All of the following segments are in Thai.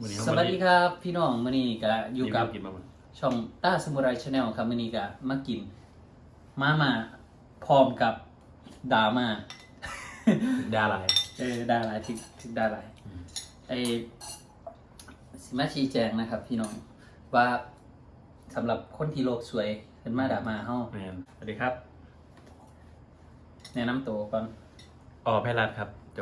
วันนี้สวัสดีครับพี่น้องมื้อนี้ก็อยู่กับกินมาหมดช่องต้าสมุไรชาแนลครับมื้อนี้ก็มากินมามาพร้อมกับดราม่าดาลายเออดาราที่ที่ดาราไอสิมาชี้แจงนะครับ พี่น้องว่าสำหรับคนที่โลกสวยเป็นมาดราม่าเฮาแมนสวัสดีครับแนะนำตัวก่อนอ๋อไพรัตครับโจ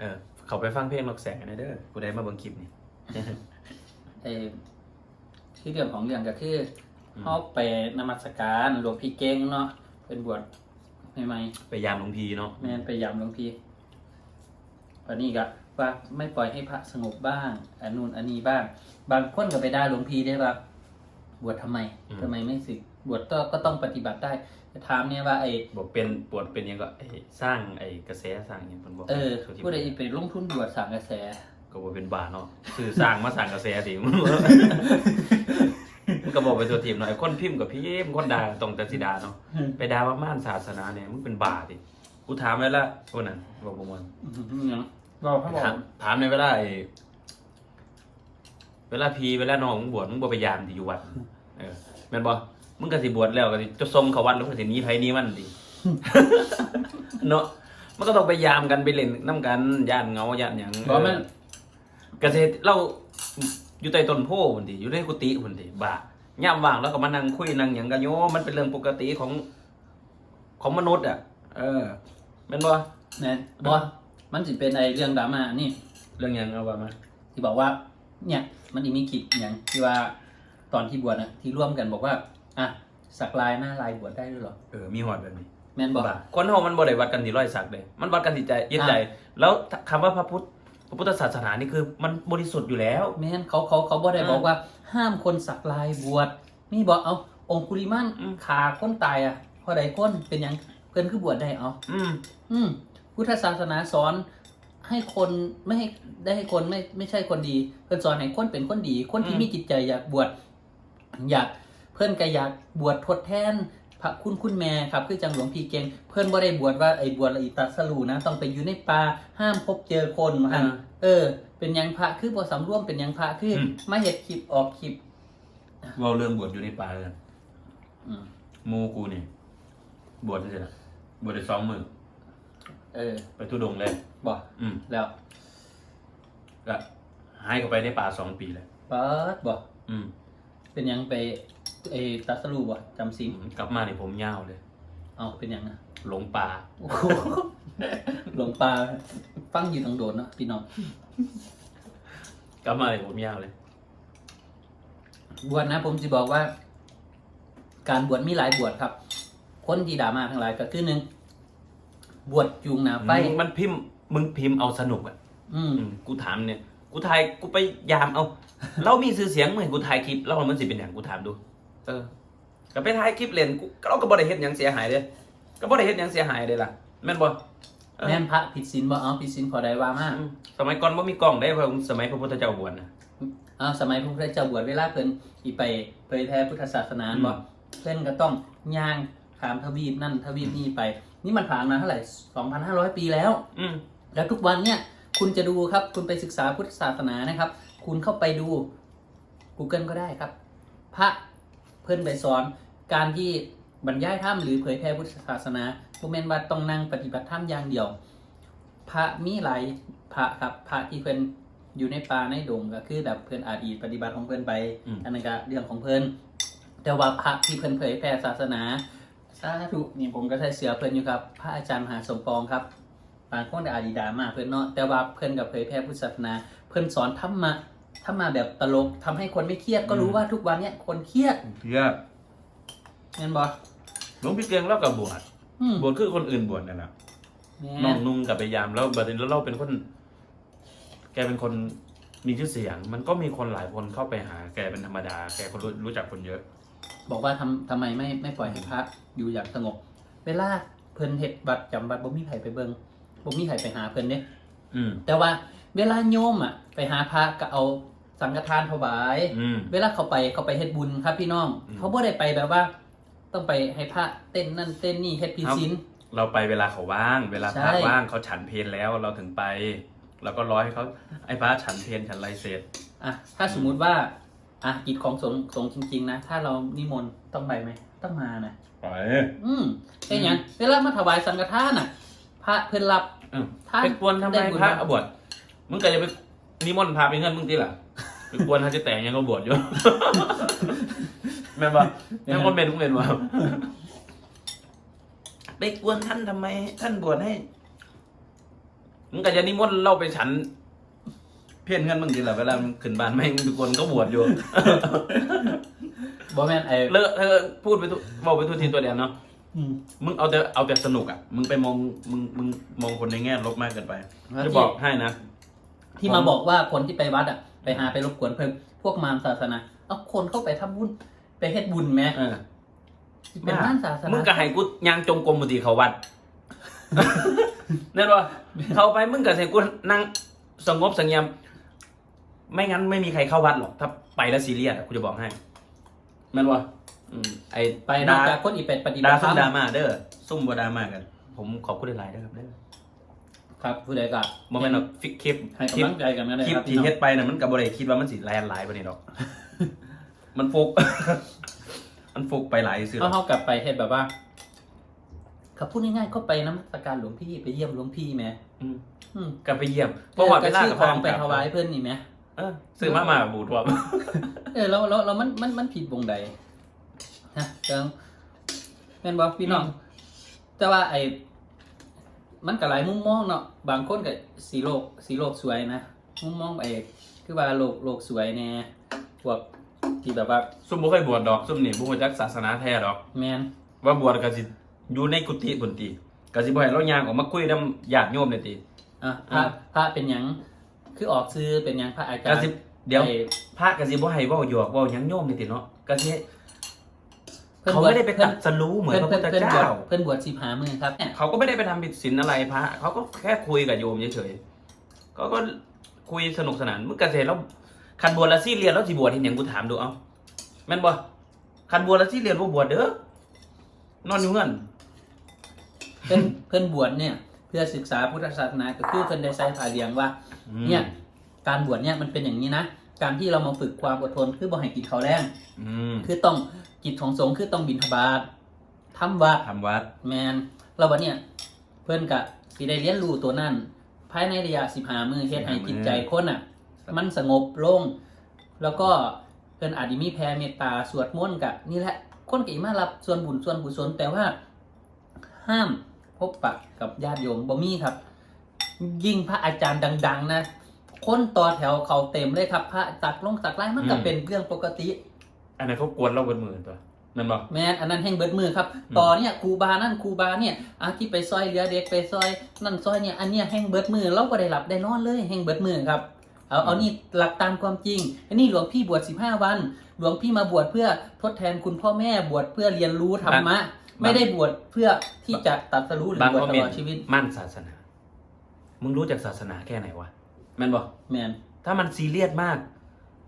เออเขาไปฟังเพลงนกแสงกันเด้อกูได้มาเบิ่งคลิปนี่ ไอที่เรื่องของเรื่องก็คืออืมเฮาไปนมัสการหลวงพี่เก่งเนาะเป็นบวชใหม่ๆไปยามหลวงพีเนาะแม่นไปยามหลวงพี่วันนี้ก็ว่าไม่ปล่อยให้พระสงบบ้างอันนู่นอันนี้บ้าง บางคนก็ไปด่าหลวงพี่ได้ว่าบวชทำไมทำไมไม่สึกบวชก็ก็ต้องปฏิบัติได้จะถามเนี่ยว่าไอ้บอกเป็นปวดเป็นหยังก็ไอ้สร้างไอ้กระแสสร้างหยังเพิ่นบอกเออสุธิผู้ใดไปลงทุนบวชสร้างกระแส ก็บ่เป็นบาเนาะคือสร้างมาสร้างกระแสสิมึงมึงก็บอกไปตัวทีมหน่อยคนพิมพ์กับพิมพ์คนด่าตรงแต่สิด่าเนาะไปด่าว่าม่านศาสนาเนี่ยมึงเป็นบาดิกูถามไว้ละคนนั้นบอกบ่ม่วนอืมเนาะบอกเขาบอกถามถามในเวลาไอ้เวลาพีเวลาน้องมึงบวชมึงบ่ไปยามที่อยู่วัดเออแม่นบ่มึงก็สิบวชแล้วก็สิจะส่งเขาวัดแล้วก็สิหนีไผหนีมันดิเนาะมันก็ต้องไปยามกันไปเล่นน้ำกันย่านเหงาย่านหยังเพราะมัน เกษตรเราอยู่ใต้ต้นโพพุ่นดิอยู่ในกุฏิพุ่นดิบ่าย่ามว่างแล้วก็มานั่งคุยนั่งหยังกันโยมมันเป็นเรื่องปกติของของมนุษย์อะ เออแม่นบ่แน่บอกมันสิเป็นไอ้เรื่องดราม่านี่ เรื่องหยังเอาว่ามาที่บอกว่า เนี่ย มันอีมีคลิปอย่างที่ว่าตอนที่บวชนะที่ร่วมกันบอกว่า อะสักลายหน้าลายบวชได้ด้วยเหรอ เออมีหอดแบบนี้ แม่นบอกบ่าคนเฮามันบ่ได้วัดกันที่รอยสักเด้มันวัดกันที่ใจเย็นใจ แล้วคำว่าพระพุทธ พระพุทธศาสนานี่คือมันบริสุทธิ์อยู่แล้ว แม่นเขาเขาเขาบอกได้อ่าบอกว่า ห้ามคนสักลายบวชนี่บอกเอาองคุลิมันอืมขาคนตายอะเพอใดคนเป็นหยังเพิ่นคือบวชได้เอาอืมอืมพุทธศาสนาสอนให้คนไม่ให้ได้ให้คนไม่ไม่ใช่คนดี เพิ่นสอนให้คนเป็นคนดี คนที่อืมมีจิตใจอยากบวชอยากเพิ่นก็อยากบวชทดแทน พระคุณคุณแม่ครับคือจังหลวงพี่เก่งเพิ่นบ่ได้บวชว่าไอ้บวชละอิตัสลูนะ ต้องไปอยู่ในป่าห้ามพบเจอคนมาหั่นอ่าเออ เป็นหยังพระคือบ่สำรวมเป็นหยังพระคืออมมาเฮ็ดคลิปออกคลิปเว้าเรื่องบวชอยู่ในป่ากันอืมหมู่กูนี่บวชจังซี่ล่ะบวชได้สองมื้อเออ ไปทุดงค์เลยบ่อืมแล้วก็หายเข้าไปในป่าสองปีเลยเปิดบ่อืมเป็นหยังไป ไอ้ตัสลูบ่จำศีลกลับมานี่ผมยาวเลย เอาเป็นหยังอะหลงป่าโอ้โหหลงปลาฟังอยู่ทางโดนเนาะพี่น้องกลับมานี่ผมยาวเลยบวชนะผมจะบอกว่า การบวชมีหลายบวชครับ คนที่ด่ามาทั้งหลายก็คือหนึ่งบวชจูงหนาไฟมึงมันพิมพ์มึงพิมพ์เอาสนุกอะอืมอืมกูถามเนี่ย กูถ่ายกูไปยามเอา เรามีชื่อเสียงเหมือนกูถ่ายคลิปแล้วมันสิเป็นอย่างกูถามดู เออก็ไปถ่ายคลิปเล่นกูเราก็บ่ได้เฮ็ดหยังเสียหายเด้ก็บ่ได้เฮ็ดหยังเสียหายเด้ล่ะแม่นบ่ เออ แม่นพระผิดศีลบ่เอาผิดศีลขอได้ว่ามาอืมสมัยก่อนบ่มีกล้องได้เพราะสมัยพระพุทธเจ้าบวชนะเอาสมัยพระพุทธเจ้าบวชเวลาเพิ่นอีไปเผยแพร่พุทธศาสนาบ่อืม เพิ่นก็ต้องย่างขามทวีปนั่นทวีปนี่ไป นี่มันผ่านมาเท่าไหร่2,500 ปีแล้ว อืม แล้วทุกวันเนี่ยคุณจะดูครับ คุณไปศึกษาพุทธศาสนานะครับ คุณเข้าไปดู Google ก็ได้ครับ พระเพื่อนไปสอนการที่บรรยายธรรมหรือเผยแพร่พุทธศาสนาโมเมนต์ว่าต้องนั่งปฏิบัติธรรมอย่างเดียว พระมีหลายพระครับพระที่เพื่อนอยู่ในป่าในดงก็คือแบบเพื่อนอาดีปฏิบัติของเพื่อนไปอืม อันนั้นก็เรื่องของเพื่อนแต่ว่าพระที่เพื่อนเผยแพร่ศาสนาสาธุนี่ผมก็ใช้เสือเพื่อนอยู่ครับ พระอาจารย์มหาสมปองครับบางคนก็อาจดีดามาเพื่อนเนาะแต่ว่าเพื่อนกับเผยแพร่พุทธศาสนา เพื่อนสอนธรรมะ ธรรมะแบบตลกทำให้คนไม่เครียดก็รู้ว่าทุกวันเนี้ยคนเครียดเพื่อเห็นบ่หลวงพี่เกียงเราก็บวชอืมบวชคือคนอื่นบวชนั่นแหละแม่น้องนุ่งกับไปยามแล้วบัดนี้แล้วเราเป็นคน แกเป็นคนมีชื่อเสียง มันก็มีคนหลายคนเข้าไปหา แกเป็นธรรมดา แกคนรู้รู้จักคนเยอะ บอกว่าทำทำไมไม่ไม่ปล่อยให้พระอยู่อย่างสงบ เวลาเพิ่นเฮ็ดบัตรจำบัตรบ่มีไผไปเบิ่งบ่มีไผไปหาเพิ่นเด้ อืมแต่ว่า เวลาโยมอะ ไปหาพระก็เอาสังฆทานถวาย อืม เวลาเขาไปเขาไปเฮ็ดบุญครับพี่น้อง อืม เขาบ่ได้ไปแบบว่า ต้องไปให้พระเต้นนั่นเต้นนี่เฮ็ดพิศีลเราไปเวลาเขาว่าง เวลาพระใช่ ว่างเขาฉันเพลแล้วเราถึงไป เราก็รอให้เขาไอ้พระฉันเพลฉันไรเสร็จ อะถ้าสมมุติว่าอะกิจของสงฆ์สงฆ์จริง ๆ นะ ถ้าเรานิมนต์ต้องไปไหมต้องมานะไป อืมเป็นอย่างเวลามาถวายสังฆทานน่ะ พระเพิ่นรับอืม ท่าน ไปกวนทำไมได้บุญพระมากเอาบวช มึงก็จะไปนิมนต์พาไปเงินมึงตีล่ะไปกวนเขาจะแต่งยังเขาบวชอยู่ แม่นบ่ยังคนเป็นมึงเป็นบ่ไปกวนท่านทำไม ท่านบวชให้มึงก็จะนิมนต์เราไปฉัน เพี้ยนเงินมึงตีล่ะเวลามึงขึ้นบ้านไม่งไปกวนเขาบวชอยู่ บ่แม่นไอ้เลอะเธอพูดไปทุกบอกไปทุกทีตัวเดียวเนาะ อืม มึงเอาแต่เอาแต่สนุกอะ มึงไปมองมึงมึงมองคนในแง่ลบมากเกินไป แล้วจะที่บอกให้นะ ที่มาบอกว่าคนที่ไปวัดอะ ไปหาไปรบกวนเพิ่มพวกมารศาสนาเอาคนเข้าไปทำบุญไปเฮ็ดบุญแหมเออเป็นมารศาสนามึงก็ให้กูยางจงกรมบุตรีเขาวัดนั่นว่าเขาไปมึงก็ให้กูนั่งสงบสงเงียม ไม่งั้นไม่มีใครเข้าวัดหรอก ถ้าไปแล้วซีเรียสอะกูจะบอกให้แม่นว่าอืมไอ้ไปนอกจากคนอีกไปปฏิบัดาติธรซุ่รมมดราม่าเด้อซุ่มบดราม่ากัน ผมขอบคุณหลายๆเด้อครับเด้อ ครับผู้ใดก็โมเมนต์เอาฟิกคลิปให้คลิปกำลังใจกันนะคลิปครับที่เฮ็ดไปน่ะมันกับ่ได้คิดว่ามันสิแลนหลายปานนี้ดอก มันฟุกมันฟุกไปหลายซื่อเพราะเขากลับไปเฮ็ดแบบว่าเขาพูดง่ายๆก็ไปน้ำตการหลวงพี่ไปเยี่ยมหลวงพี่แหมอืมอืมกลับไปเยี่ยมเพราะว่าไปก็ล่าซื้อกับขพ่อองไปกลับถวายเพื่อนนี่แหมเออซื้อมามาบูดว่าเออแล้วแล้วแล้วมันมันมันผิดวงใดฮะเจังแม่นบ่พี่น้อง แต่ว่าไอ้ มันก็หลายมุมมองเนาะบางคนก็สีโลกสีโลกสวยนะมุมมองไอ้คือว่าโลกโลกสวยแน่พวกที่แบบว่าซุ่มบ่เคยบวชดอกซุ่มนี่บ่รู้จักศาสนาแท้ดอก แมนว่าบวชก็สิอยู่ในกุฏิพุ่นติก็สิบ่ให้เราย่างออกมาคุยนำญาติโยมนี่ติอะพระพระเป็นหยังคือออกซื้อเป็นหยังพระอาจารก็ย์สิเดี๋ยวไอ้พระก็สิบ่ให้เว้าหยอกเว้าหยังโยมนี่ติเนาะก็สิ เพิ่นเขาบวชไม่ได้ไปเพิ่ตันดสรู้เหมือนพระเพิ่พุนทธเพิ่นบวเจ้าชเพิ่นบวชสิบหามือครับเนี่ยเขาก็ไม่ได้ไปทำผิดศีลอะไรพระเขาก็แค่คุยกับโยมเฉยๆก็ก็คุยสนุกสนานมึงกเกษตรแล้วคันบวชแล้วซี่เรียนแล้วสิบวชเห็นอย่างกูถามดูเอาแม่นบ่คันบวชแล้วซี่เรียนบ่บวชเด้อนอนอยู่เงินเพิ่นเพิ่นบวชเนี่ย เพื่อศึกษาพุทธศาสนาก็คือเพิ่นได้ใส่ผ่าเหลียงว่า เนี่ย การบวชเนี่ยมันเป็นอย่างนี้นะการที่เรามาฝึกความอดทนคือบ่ให้กินข้าวแรงอืมคือต้องกิจของสงฆ์คือต้องบิณฑบาตทำวัดทำวัดแมนเราวันเนี่ยเพื่อนกะสิได้เรียนรู้ตัวนั้นภายในระยะสิบหามือเฮ็ดให้จิตใจคนอะ มันสงบลง แล้วก็เพื่อนอาจจะมีแผ่เมตตาสวดมนต์กะนี่แหละคนก็อีมารับส่วนบุญส่วนกุศลแต่ว่า ห้ามพบปะกับญาติโยมบ่มีครับ ยิ่งพระอาจารย์ดัง ๆ นะคนต่อแถวเขาเต็มเลยครับ พระตักลงตักไล่มันก็เป็นเรื่องปกติ อันนั้นเขากวนเราเป็นหมื่นตัวนั่นบ่แมนอันนั้นแห่งเบิดมือครับ อืม ต่อเนี่ยครูบานั่นครูบาเนี่ยอาที่ไปซอยเหลือเด็กไปซอยนั่นซอยเนี่ยอันเนี้ยแห่งเบิดมือเราก็ได้หลับได้นอนเลยแห่งเบิดมือครับ เอาเอานี่หลักตามความจริงอันนี้หลวงพี่บวช15 วัน หลวงพี่มาบวชเพื่อทดแทนคุณพ่อแม่บวชเพื่อเรียนรู้ธรรมะ ไม่ได้บวชเพื่อที่จะตรัดสรู้หรือบางบวชคอมตเมลนอดต์ชีวิตมั่นศาสนา มึงรู้จักศาสนาแค่ไหนวะแม่นบ่แมนถ้ามันซีเรียสมาก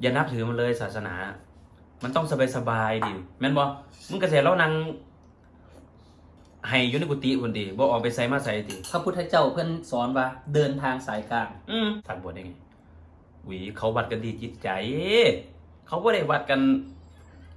อย่านับถือมันเลยศาสนา มันต้องสบายสบายๆดิแม่นบอมึงกระเสแล้วนางให้อยู่ในกุฏิคนดีบ่ออกไปใส่มาใส่ติพระพุทธเจ้าเพิ่นสอนว่าเดินทางสายกลางอืมทานบวชได้ไงหวีเขาวัดกันที่จิตใจ เขาบ่ได้วัดกัน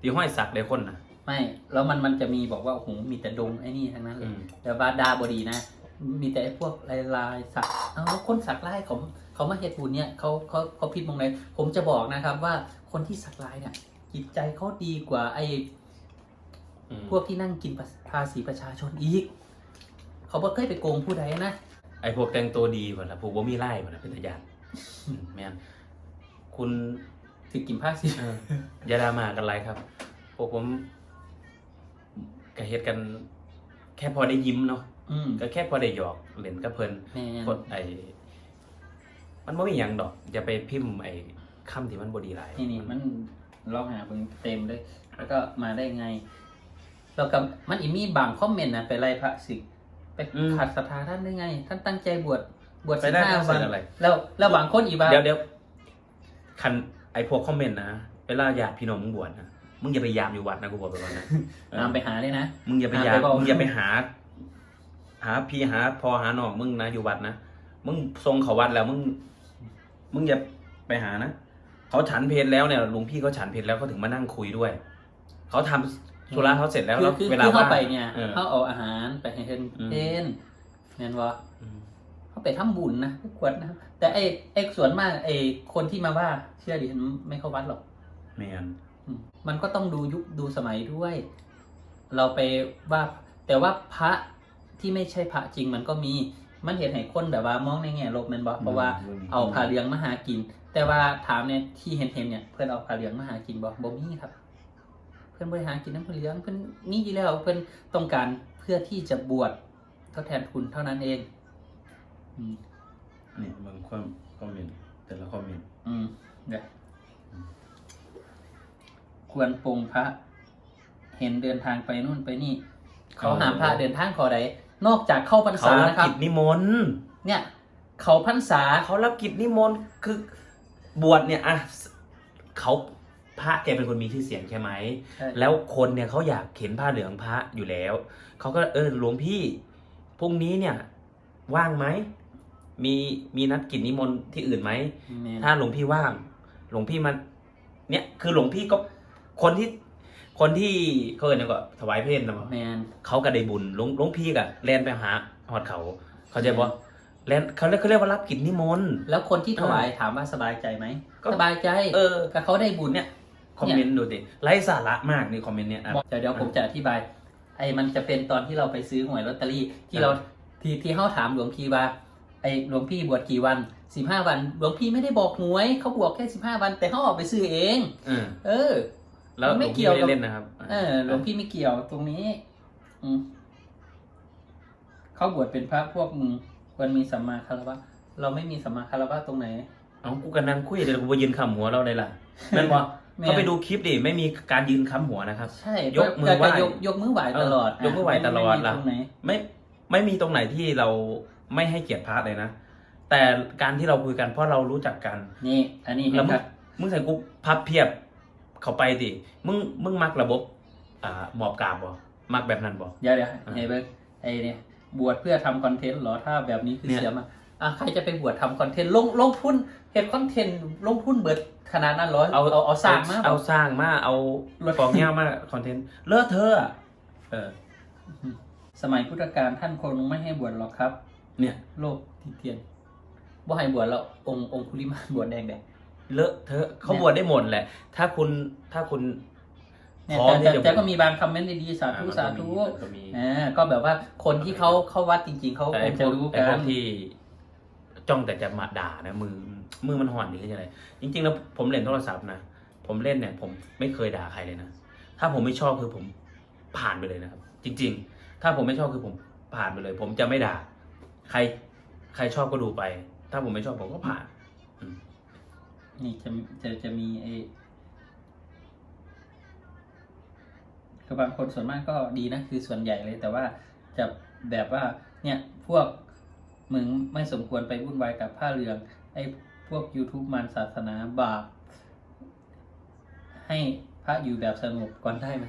ที่ห้อยสักเลยคนนะไม่ แล้วมันมันจะมีบอกว่าโอ้โหมีแต่ดงไอ้นี่ทั้งนั้นเลอืยมแต่ว่าดาบดีนะ มีแต่ไอ้พวกลายลายสักเอาแล้วคนสักลายเขาเขามาเฮ็ดบุญเนี่ยเขาเขาเขาผิดมองไหนผมจะบอกนะครับว่าคนที่สักลายเนี่ย จิตใจเขาดีกว่า ไอ้อืมพวกที่นั่งกินภาษีประชาชนอีก เขาบ่เคยไปโกงผู้ใดนะไอ้พวกแต่งตัวดีบ่ล่ะพวกบ่มีไล่บ่ล่ะเป็นตาญาติอืมแม่นคุณสิกินภาษีเอออย่าดราม่ากันไรครับ พวกผมก็เฮ็ดกัน แค่พอได้ยิ้มเนาะอืมก็แค่พอได้หยอกเล่นกับเพิ่นแม่นกดไอ้มันบ่มีหยังดอกอย่าไปพิมพ์ไอ้คำที่มันบ่ดีหลายนี่นี่มัน ลองหาเบิ่งเต็มเลย แล้วก็มาได้ไงแล้วก็มันอีมีบางคอมเมนต์นะไปไล่พระสิกไปขัดศรัทธาท่านได้ไง ท่านตั้งใจบวชบวชไปสิบได้ห้าทั้งวัสิ้นนอะไรแล้วแล้วบางคนอีกว่าเดี๋ยวเดี๋ยวคันไอ้พวกคอมเมนต์นะเวลาญาติพี่น้องมึงบวชนะมึงอย่าไปยามอยู่วัดนะกูบอกไปก่อนนะเออตามไปหาเลยนะมึงอย่าไปหายาไปมบอกมึงอย่าไปหา หาพี่หาพอหาน้องมึงนะอยู่วัดนะมึงทรงเขาวัดแล้วมึง มึงอย่าไปหานะ เขาฉันเพลแล้วเนี่ยหลวงพี่เขาฉันเพลแล้วเขาถึงมานั่งคุยด้วย เขาทำธุระเขาเสร็จแล้วคือแล้วคือเวลาคือเข้าว่าง ไปเนี่ยออเขาเอาอาหารไปให้เห็นอืม เห็นแม่นบ่อืมเขาไปทำบุญนะทุกวัดนะครับแต่ไอ้ไอ้ส่วนมากไอ้คนที่มาว่า เชื่อดิฉันไม่เข้าวัดหรอกแมนอืมมันก็ต้องดูยุคดูสมัยด้วย เราไปว่า แต่ว่าพระที่ไม่ใช่พระจริงมันก็มี มันเห็นให้คนแบบว่ามองในแง่ลบแมันบอกเพราะว่าเอาผ้าเหลืองมาหากิน แต่ว่าถามเนี่ยที่เห็นเห็นๆเนี่ยเพื่อนเอาผ้าเหลืองมาหากินบอกบ่มีครับ เพื่อนบริหารกินน้ำผ้าเหลืองเพื่อนนี่อยู่แล้วเพื่อนต้องการเพื่อที่จะบวชทดแทนคุณเท่านั้นเองอืมนี่บางความคอมเมนต์แต่ละคอมเมนต์อืมเดี๋ยวควรปรงพระ เห็นเดินทางไปนู่นไปนี่ เขาหามพระเดินทางขอใด นอกจากเข้าพรรเขาษารับนะครับ กิจนิมนต์เนี่ยเขาพรรษา เขารับกิจนิมนต์คือบวชเนี่ยอะเขาพระแกเป็นคนมีชื่อเสียงใช่ไหม ใช่ แล้วคนเนี่ยเขาอยากเห็นผ้าเหลืองพระอยู่แล้ว เขาก็เออหลวงพี่พรุ่งนี้เนี่ยว่างไหมมีมีนัดกิจนิมนต์ที่อื่นไหมแม่นถ้าหลวงพี่ว่าง หลวงพี่มันเนี่ยคือหลวงพี่ก็คนที่ คนที่เขาเอ่ยก็ถวายเพลนะมั้งแมนเขาก็ได้บุญหลวงหลวงพี่ก็แลนไปหาหอดเขา เขาใจบ่แลนเขาเรียกเขาเรียกว่ารับกิจนิมนต์ แล้วคนที่ถวายถามว่าสบายใจไหมก็ สบายใจเออ ก็เขาได้บุญเนี่ย คอมเมนต์ดูดิไร้สาระมากนี่คอมเมนต์เนี่ยอะ เดี๋ยวเดี๋ยวผมจะอธิบาย ไอ้มันจะเป็นตอนที่เราไปซื้อหวยลอตเตอรี่ที่อ่าเราที่ที่เขาถามหลวงพี่ว่า ไอ้หลวงพี่บวชกี่วันสิบห้าวัน หลวงพี่ไม่ได้บอกหวยเขาบวกแค่สิบห้าวัน แต่เขาออกไปซื้อเอง เออเออ แล้วหลไม่วงเกี่พี่ยวไม่กับได้เล่นนะครับเออหลวงพี่ไม่เกี่ยวตรงนี้ อืมเขาบวชเป็นพระพวกมึงควรมีสัมมาคารวะ เราไม่มีสัมมาคารวะตรงไหน เอากูกันนั่งคุยเดี๋ยวกูไปยืนคำหัวเราเลยล่ะแม่นบ่แม่นเขาไปดูคลิปดิไม่มีการยืนค้ำหัวนะครับ ใช่ยกมือไหว้ยกยกมือไหวตลอดเออยกมือไหว้ตลอดไม่มีล่ะตรงไหนไม่ไม่มีตรงไหนที่เราไม่ให้เกียรติพระเลยนะ แต่การที่เราคุยกันเพราะเรารู้จักกัน นี่ อันนี้เห็แล้วนมึคงรับมึงใส่กูพับเพียบ เขาไปดิมึงมึงมักระบบอ่าหมอบกราบบ่มักแบบนั้นบ่ เดี๋ยวเดี๋ยวอ่าไอ้เบิร์ไอ้เนี่ยบวชเพื่อทำคอนเทนต์เหรอถ้าแบบนี้คือเนี่ย เสียมาอะใครจะไปบวชทำคอนเทนต์ลงลงทุนเห็นคอนเทนต์ลงทุนเบิดขนาดนั้นเหรอเอาเอาเอาสร้างมาเอาสร้างมาเอารถฟองเงี้ยวมาคอนเทนต์เลอะเทอะอะเออ สมัยพุทธกาลท่านคงไม่ให้บวชหรอกครับ เนี่ย โลกที่เทียนบ่ให้บวชแล้วองค์องคุลิมานบวชแดงแดง เลอะเทอะเขาบวชได้หมดแหละ ถ้าคุณถ้าคุณเนี่ยพร้อมแต่ที่แต่จะแต่ก็มีบางคอมเมนต์ดีๆสาธุอ่สาธุมันก็มีอ่าก็แบบว่าคนที่เขาเข้าวัดจริง ๆเขาแต่คไอ้งพจะวกรู้ไอ้กัพวนกที่จ้องแต่จะมาด่านะมือมือมันห่อนดีก็จะไรจริงๆแล้วผมเล่นโทรศัพท์นะผมเล่นเนี่ย ผมไม่เคยด่าใครเลยนะถ้าผมไม่ชอบคือผมผ่านไปเลยนะครับ จริง ๆ ถ้าผมไม่ชอบคือผมผ่านไปเลย ผมจะไม่ด่า ใคร ใครชอบก็ดูไป ถ้าผมไม่ชอบผมก็ผ่าน นี่จะจะจะมีไอ้คือบางคนส่วนมากก็ดีนะคือส่วนใหญ่เลย แต่ว่าจะแบบว่าเนี่ยพวกมึงไม่สมควรไปวุ่นวายกับผ้าเหลือง ไอ้พวก YouTube มันศาสนาบาปให้พระอยู่แบบสงบก่อนได้ไหม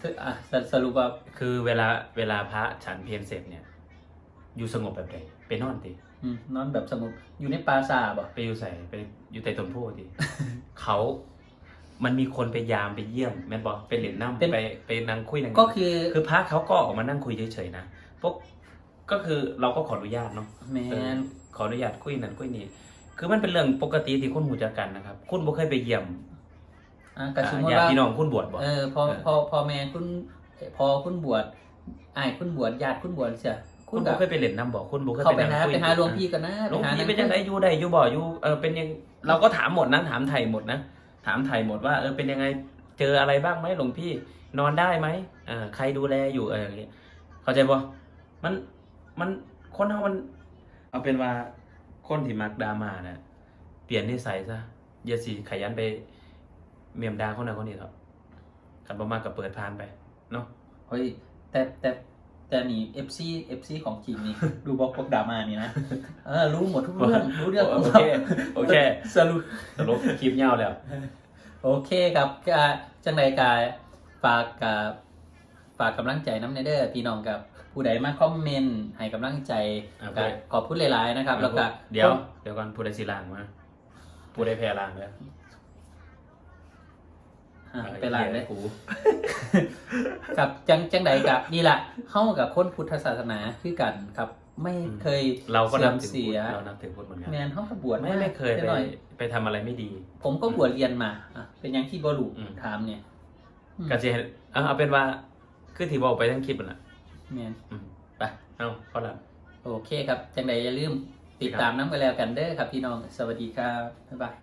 ซึ่งอะสรุปว่าคือเวลาเวลาพระฉันเพลเสร็จเนี่ย อยู่สงบแบบไหนไปนอนติ อืมนอนแบบสงบอยู่ในปราสาทบ่ ไปอยู่ใส่ไปอยู่ใต้ต้นโพธิ์ติเขา มันมีคนไปยามไปเยี่ยม แม่นบอกไปเล่นน้ำไปไปนั่งคุยนั่งก็คือคือพระเขาก็ออกมานั่งคุยเฉยๆนะพวกก็คือเราก็ขออนุญาตเนาะ แมเออนขออนุญาตคุยนั่นคุยนี่ คือมันเป็นเรื่องปกติที่คุณหูจักกันนะครับ คุณบ่เคยไปเยี่ยมอะกระสมมอ่าติญาติว่าพี่น้องคุณบวชบ่ เออพอเออ พอพอแม่คุณพอคุณบวชอ้ายคุณบวชญาติคุณบวชเสีย คุคุณณบ่ก็เคยไปเล่นน้ำบ่คุณบ่เคยเข้าไปไปนั่งหาคุยไปหาหลวงพี่กันนะหลวงไปหาพี่นั่งเป็นยังไงอยู่ได้อยู่บ่อยู่เออเป็นยังเราก็ถามหมดนะถามไทยหมดนะถามไทยหมดว่าเออเป็นยังไงเจออะไรบ้างไหมหลวงพี่นอนได้ไหมอ่าใครดูแลอยู่เอออย่างเงี้ยเข้าใจบ่มันมันคนเฮามัน เอาเป็นว่าคนที่มักดราม่านะเปลี่ยนนิสัยซะอย่าสิขยันไปเมียมดาคนนั้นคนนี้หรอกกันบ่มากก็เปิดทานไปเนาะเฮ้ยแต่แต่ แต่นี่ FC FC ของจริงนี่ ดูบล็อกพวกดราม่านี่นะเออรู้หมดทุกเรื่อง รู้เรื่องโอของเคเราโอเคสรุปสรุปคลิปยาวแล้ว โอเคครับก็จังใดกายฝากกับฝากกำลังใจน้ำเนเดอร์พี่น้องกับผู้ใดมาคอมเมนต์ให้กำลังใจโอเคก็ขอบคุณหลายๆนะครับ แล้วก็เดี๋ยวเดี๋ยวก่อนผู้ใดสิลางมาผู้ใดแพ้ลางแล้วค อะไปล้างได้กูกับจังจังใดกับนี่แหละเข้ากับคนพุทธศาสนาคือกันครับ ไม่เคยเราก็นับเสื่ถืออมเสียพุทธเรานับถือพุทธเหมือนกันแมนเข้ากับบวชไม่ไม่เคยไปหน่อย ไปทำอะไรไม่ดี ผมก็บวชเรียนมาอะเป็นอยังที่บรูอืม ถามเนี่ยอืมก็จะเอาเอาเป็นว่าคือที่บอกไปทั้งคลิปนั่นแหละแมนอืมไปเอาเขาละ โอเคครับ จังใดอย่าลืมติดตามน้ำกันแล้วกันเด้อครับพี่น้อง สวัสดีครับ บ๊ายบาย